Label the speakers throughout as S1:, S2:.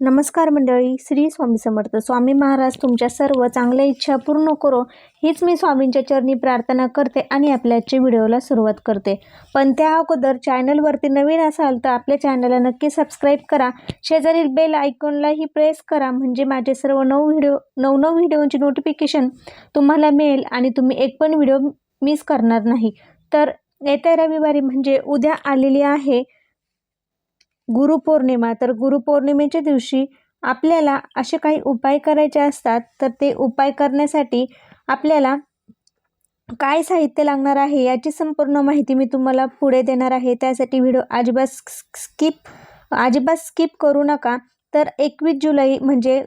S1: नमस्कार मंडळी श्री स्वामी समर्थ. स्वामी महाराज तुमच्या सर्व चांगल्या इच्छा पूर्ण करो. हीच मी स्वामींच्या चरणी प्रार्थना करते आणि आपल्या आजच्या व्हिडिओला सुरुवात करते. पण त्या अगोदर चॅनलवरती नवीन असाल तर आपल्या चॅनलला नक्की सबस्क्राईब करा. शेजारील बेल आयकॉनलाही प्रेस करा. म्हणजे माझे सर्व नऊ व्हिडिओ नऊ नऊ व्हिडिओची नोटिफिकेशन तुम्हाला मिळेल आणि तुम्ही एक पण व्हिडिओ मिस करणार नाही. तर येत्या रविवारी म्हणजे उद्या आलेली आहे गुरुपौर्णिमा. तर गुरुपौर्णिमेच्या दिवशी आपल्याला असे काही उपाय करायचे असतात तर ते उपाय करण्यासाठी आपल्याला काय साहित्य लागणार आहे याची संपूर्ण माहिती मी तुम्हाला पुढे देणार आहे. त्यासाठी व्हिडिओ अजिबात स्किप अजिबात स्किप करू नका. तर एकवीस जुलै म्हणजे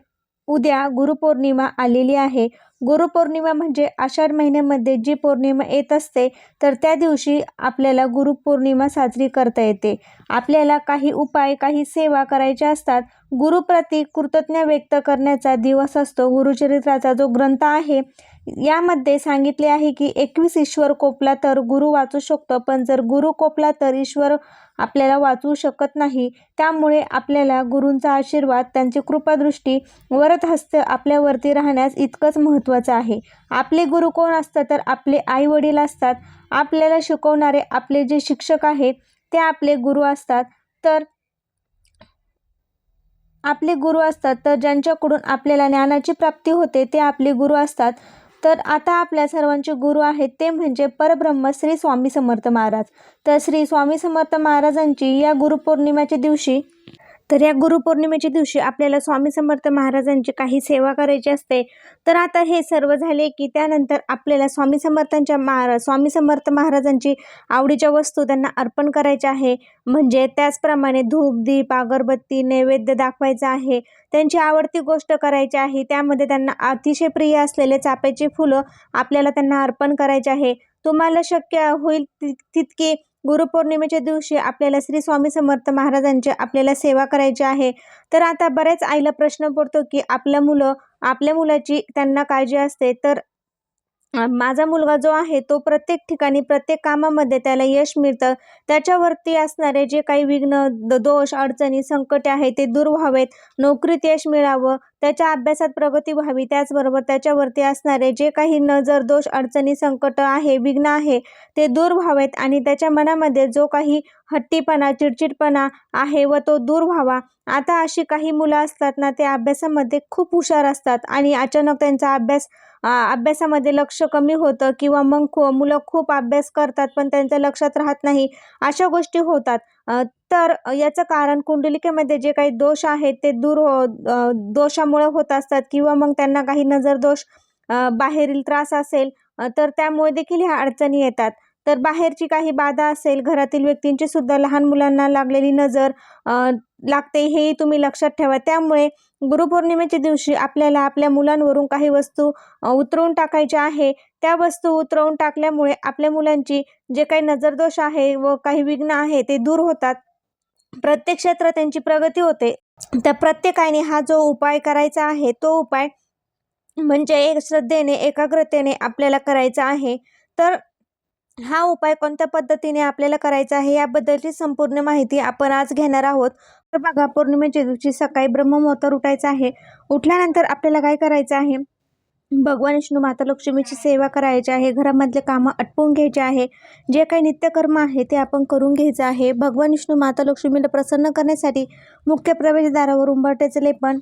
S1: उद्या गुरुपौर्णिमा आलेली आहे. गुरुपौर्णिमा म्हणजे आषाढ महिन्यामध्ये जी पौर्णिमा येत असते तर त्या दिवशी आपल्याला गुरुपौर्णिमा साजरी करता येते. आपल्याला काही उपाय काही सेवा करायच्या असतात. गुरुप्रती कृतज्ञ व्यक्त करण्याचा दिवस असतो. गुरुचरित्राचा जो ग्रंथ आहे यामध्ये सांगितले आहे की एकवीस ईश्वर कोपला तर गुरु वाचू शकतो पण जर गुरु कोपला तर ईश्वर आपल्याला वाचवू शकत नाही. त्यामुळे आपल्याला गुरूंचा आशीर्वाद त्यांची कृपादृष्टी वरत हस्त आपल्यावरती राहण्यास इतकंच महत्त्वाचं आहे. आपले गुरु कोण असतात तर आपले आई वडील असतात. आपल्याला शिकवणारे आपले जे शिक्षक आहेत ते आपले गुरु असतात. तर आपले गुरु असतात तर ज्यांच्याकडून आपल्याला ज्ञानाची प्राप्ती होते ते आपले गुरु असतात. तर आता आपल्या सर्वांचे गुरु आहेत ते म्हणजे परब्रह्म श्री स्वामी समर्थ महाराज. तर श्री स्वामी समर्थ महाराजांची या गुरुपौर्णिमेच्या दिवशी तर या गुरुपौर्णिमेच्या दिवशी आपल्याला स्वामी समर्थ महाराजांची काही सेवा करायची असते. तर आता हे सर्व झाले की त्यानंतर आपल्याला स्वामी समर्थांच्या महारा स्वामी समर्थ महाराजांची आवडीच्या वस्तू त्यांना अर्पण करायच्या आहे. म्हणजे त्याचप्रमाणे धूप दीप अगरबत्ती नैवेद्य दाखवायचा आहे. त्यांची आवडती गोष्ट करायची आहे. त्यामध्ये त्यांना अतिशय प्रिय असलेले चाप्याची फुलं आपल्याला त्यांना अर्पण करायचे आहे. तुम्हाला शक्य होईल तितकी गुरुपौर्णिमेच्या दिवशी आपल्याला श्री स्वामी समर्थ महाराजांची आपल्याला सेवा करायची आहे. तर आता बऱ्याच आईला प्रश्न पडतो की आपल्या मुलं आपल्या मुलाची त्यांना काळजी असते. तर माझा मुलगा जो आहे तो प्रत्येक ठिकाणी प्रत्येक कामामध्ये त्याला यश मिळतं. त्याच्यावरती असणारे जे काही विघ्न दोष अडचणी संकटे आहे ते दूर व्हावेत. नोकरीत यश मिळावं. त्याच्या अभ्यासात प्रगती व्हावी. त्याचबरोबर त्याच्यावरती असणारे जे काही नजर दोष अडचणी संकट आहे विघ्न आहे ते दूर व्हावेत आणि त्याच्या मनामध्ये जो काही हट्टीपणा चिडचिडपणा आहे व तो दूर व्हावा. आता अशी काही मुलं असतात ना ते अभ्यासामध्ये खूप हुशार असतात आणि अचानक त्यांचा अभ्यास अभ्यासामध्ये लक्ष कमी होतं किंवा मग खू मुलं खूप अभ्यास करतात पण त्यांच्या लक्षात राहत नाही. अशा गोष्टी होतात. तर याचं कारण कुंडलिकेमध्ये जे काही दोष आहेत ते दूर हो दोषामुळे होत असतात किंवा मग त्यांना काही नजर दोष बाहेरील त्रास असेल तर त्यामुळे देखील ह्या अडचणी येतात. तर बाहेरची काही बाधा असेल घरातील व्यक्तींची सुद्धा लहान मुलांना लागलेली नजर लागते हेही तुम्ही लक्षात ठेवा. त्यामुळे गुरुपौर्णिमेच्या दिवशी आपल्याला आपल्या मुलांवरून काही वस्तू उतरवून टाकायच्या आहे. त्या वस्तू उतरवून टाकल्यामुळे आपल्या मुलांची जे काही नजरदोष आहे व काही विघ्न आहे ते दूर होतात. प्रत्येक क्षेत्रात त्यांची प्रगती होते. त्या प्रत्येकाने हा जो उपाय करायचा आहे तो उपाय म्हणजे एक श्रद्धेने एकाग्रतेने आपल्याला करायचा आहे. तर हा उपाय कोणत्या पद्धतीने आपल्याला करायचा आहे याबद्दलची संपूर्ण माहिती आपण आज घेणार आहोत. तर बघा पौर्णिमेच्या दिवशी सकाळी ब्रह्ममुहूर्तावर उठायचं आहे. उठल्यानंतर आपल्याला काय करायचं आहे? भगवान विष्णू माता लक्ष्मीची सेवा करायची आहे घरामधले कामं आटपून घ्यायचे आहे जे काही नित्यकर्म आहे ते आपण करून घ्यायचं आहे. भगवान विष्णू माता लक्ष्मीला प्रसन्न करण्यासाठी मुख्य प्रवेशद्वारावर उंबरट्याचे लेपन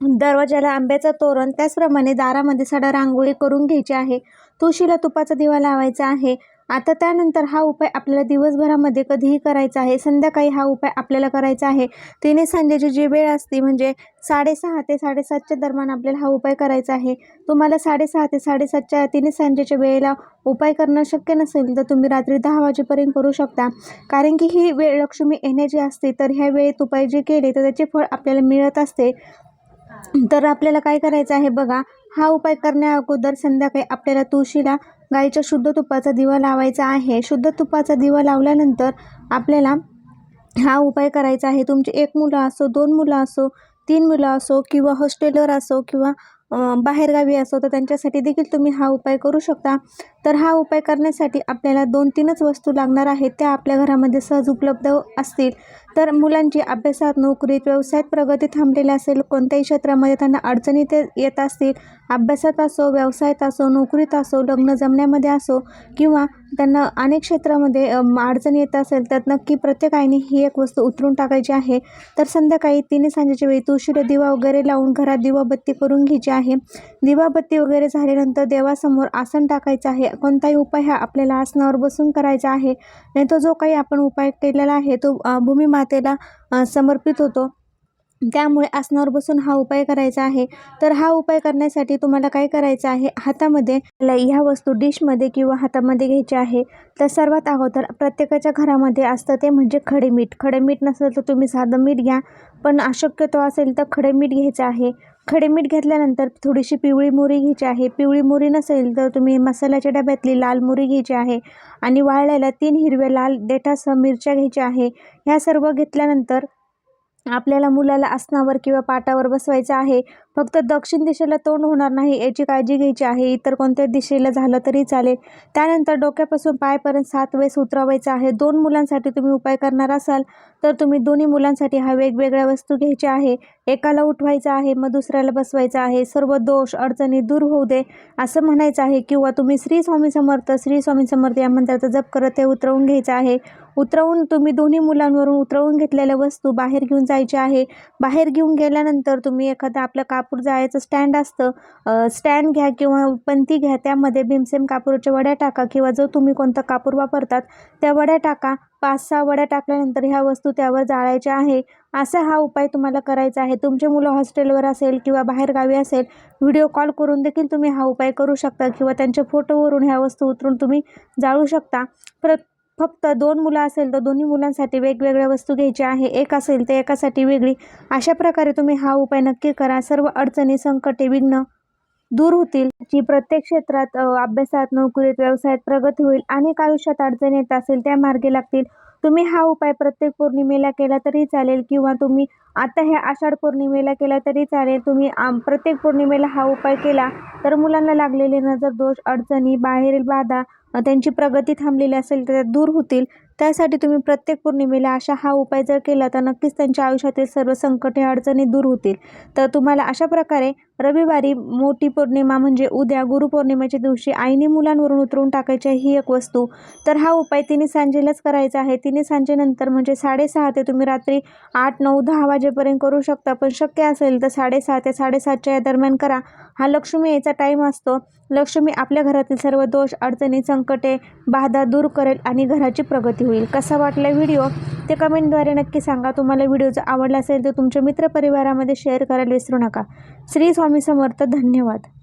S1: दरवाजाला आंब्याचं तोरण त्याचप्रमाणे दारामध्ये सडा रांगोळी करून घ्यायची आहे. तुळशीला तुपाचा दिवा लावायचा आहे. आता त्यानंतर हा उपाय आपल्याला दिवसभरामध्ये कधीही करायचा आहे. संध्याकाळी हा उपाय आपल्याला करायचा आहे. तिने संध्याची जी वेळ असते म्हणजे साडेसहा ते साडेसातच्या दरम्यान आपल्याला हा उपाय करायचा आहे. तुम्हाला साडेसहा ते साडेसातच्या तिने संध्याच्या वेळेला उपाय करणं शक्य नसेल तर तुम्ही रात्री दहा वाजेपर्यंत करू शकता. कारण की ही वेळ लक्ष्मी येण्याची असते तर ह्या वेळेत उपाय जे केले तर त्याचे फळ आपल्याला मिळत असते. तर आपल्याला काय करायचं आहे बघा हा उपाय करण्या अगोदर संध्याकाळी आपल्याला तुळशीला गाईच्या शुद्ध तुपाचा दिवा लावायचा आहे. शुद्ध तुपाचा दिवा लावल्यानंतर आपल्याला हा उपाय करायचा आहे. तुमची एक मुलं असो दोन मुलं असो तीन मुलं असो किंवा हॉस्टेलवर असो किंवा बाहेरगावी असो तर त्यांच्यासाठी देखील तुम्ही हा उपाय करू शकता. तर हा उपाय करण्यासाठी आपल्याला दोन तीनच वस्तू लागणार आहेत. त्या आपल्या घरामध्ये सहज उपलब्ध असतील. तर मुलांची अभ्यासात नोकरीत व्यवसायात प्रगती थांबलेली असेल कोणत्याही क्षेत्रामध्ये त्यांना अडचणी ते येत असतील अभ्यासात असो व्यवसायात असो नोकरीत असो लग्न जमण्यामध्ये असो किंवा त्यांना अनेक क्षेत्रामध्ये अडचणी येत असेल तर नक्की प्रत्येक आईने ही एक वस्तू उतरून टाकायची आहे. तर संध्याकाळी तिने सांजेच्या वेळी तुळशीला दिवा वगैरे लावून घरात दिवाबत्ती करून घ्यायची आहे. दिवाबत्ती वगैरे झाल्यानंतर देवासमोर आसन टाकायचं आहे. कोणताही उपाय हा आपल्याला आसनावर बसून करायचा आहे. नाही तो जो काही आपण उपाय केलेला आहे तो अ, मातेला समर्पित होतो. त्यामुळे आसनावर बसून हा उपाय करायचा आहे. तर हा उपाय करण्यासाठी तुम्हाला काय करायचं आहे? हातामध्ये ह्या वस्तू डिशमध्ये किंवा हातामध्ये घ्यायची आहे. तर सर्वात अगोदर प्रत्येकाच्या घरामध्ये असतं ते म्हणजे खडे मीठ खडे मीठ नसेल तर तुम्ही साधं मीठ घ्या. पण अशक्यतो असेल तर खडे मीठ घ्यायचं आहे. खडे मीठ घेतल्यानंतर थोडीशी पिवळी मुरी घ्यायची आहे. पिवळी मुरी नसेल तर तुम्ही मसाल्याच्या डब्यातली लाल मुरी घ्यायची आहे. आणि वाळलेल्या तीन हिरव्या लाल देठासह मिरच्या घ्यायच्या आहे. ह्या सर्व घेतल्यानंतर आपल्याला मुलाला आसनावर किंवा पाटावर बसवायचं आहे फक्त दक्षिण दिशेला तोंड होणार नाही याची काळजी घ्यायची आहे. इतर कोणत्या दिशेला झालं तरी चालेल. त्यानंतर डोक्यापासून पायपर्यंत सात वेळेस उतरवायचं आहे. दोन मुलांसाठी तुम्ही उपाय करणार असाल तर तुम्ही दोन्ही मुलांसाठी हा वेगवेगळ्या वस्तू घ्यायच्या आहे. एकाला उठवायचं आहे मग दुसऱ्याला बसवायचं आहे. सर्व दोष अडचणी दूर होऊ दे असं म्हणायचं आहे. किंवा तुम्ही श्री स्वामी समर्थ श्री स्वामी समर्थ या मंत्राचा जप करत ते उतरवून घ्यायचं आहे. उतरवून तुम्ही दोन्ही मुलांवरून उतरवून घेतलेल्या वस्तू बाहेर घेऊन जायच्या आहे. बाहेर घेऊन गेल्यानंतर तुम्ही एखादं आपलं कापूर जायचं स्टँड असतं. स्टँड घ्या किंवा पंती घ्या. त्यामध्ये भीमसेम कापूरच्या वड्या टाका किंवा जो तुम्ही कोणता कापूर वापरतात त्या वड्या टाका. पाच सहा वड्या टाकल्यानंतर ह्या वस्तू त्यावर जाळायच्या आहे. असा हा उपाय तुम्हाला करायचा आहे. तुमचे मुलं हॉस्टेलवर असेल किंवा बाहेरगावी असेल व्हिडिओ कॉल करून देखील तुम्ही हा उपाय करू शकता किंवा त्यांच्या फोटोवरून ह्या वस्तू उतरून तुम्ही जाळू शकता. प्रत फक्त दोन मुलं असेल तर दोन्ही मुलांसाठी वेगवेगळ्या वस्तू घ्यायच्या आहे. एक असेल तर एकासाठी वेगळी. अशा प्रकारे तुम्ही हा उपाय नक्की करा. सर्व अडचणी संकटे विघ्न दूर होतील. जी प्रत्येक क्षेत्रात अभ्यासात नोकरीत व्यवसायात प्रगती होईल अनेक आयुष्यात अडचणी येत असेल त्या मार्गे लागतील. तुम्ही हा उपाय प्रत्येक पौर्णिमेला केला तरी चालेल किंवा तुम्ही आता ह्या आषाढ पौर्णिमेला केला तरी चालेल. तुम्ही आम प्रत्येक पौर्णिमेला हा उपाय केला तर मुलांना लागलेले नजर दोष अडचणी बाहेरील बाधा त्यांची प्रगती थांबलेली असेल तर त्या दूर होतील. त्यासाठी तुम्ही प्रत्येक पौर्णिमेला अशा हा उपाय जर केला तर नक्कीच त्यांच्या आयुष्यातील सर्व संकटे अडचणी दूर होतील. तर तुम्हाला अशा प्रकारे रविवारी मोठी पौर्णिमा म्हणजे उद्या गुरुपौर्णिमेच्या दिवशी आईने मुलांवरून उतरवून टाकायची ही एक वस्तू. तर हा उपाय तिने सांजेलाच करायचा आहे. तिने सांजेनंतर म्हणजे साडेसहा ते तुम्ही रात्री आठ नऊ दहा वाजेपर्यंत करू शकता. पण शक्य असेल तर साडेसहा ते साडेसातच्या या दरम्यान करा. हा लक्ष्मी यायचा टाईम असतो. लक्ष्मी आपल्या घरातील सर्व दोष अडचणी संकटे बाधा दूर करेल आणि घराची प्रगती होईल. कसा वाटला व्हिडिओ? ते कमेंटद्वारे नक्की सांगा. तुम्हाला व्हिडिओ जर आवडला असेल तर तुमच्या मित्रपरिवारामध्ये शेअर करायला विसरू नका. श्री स्वामी समर्थ धन्यवाद.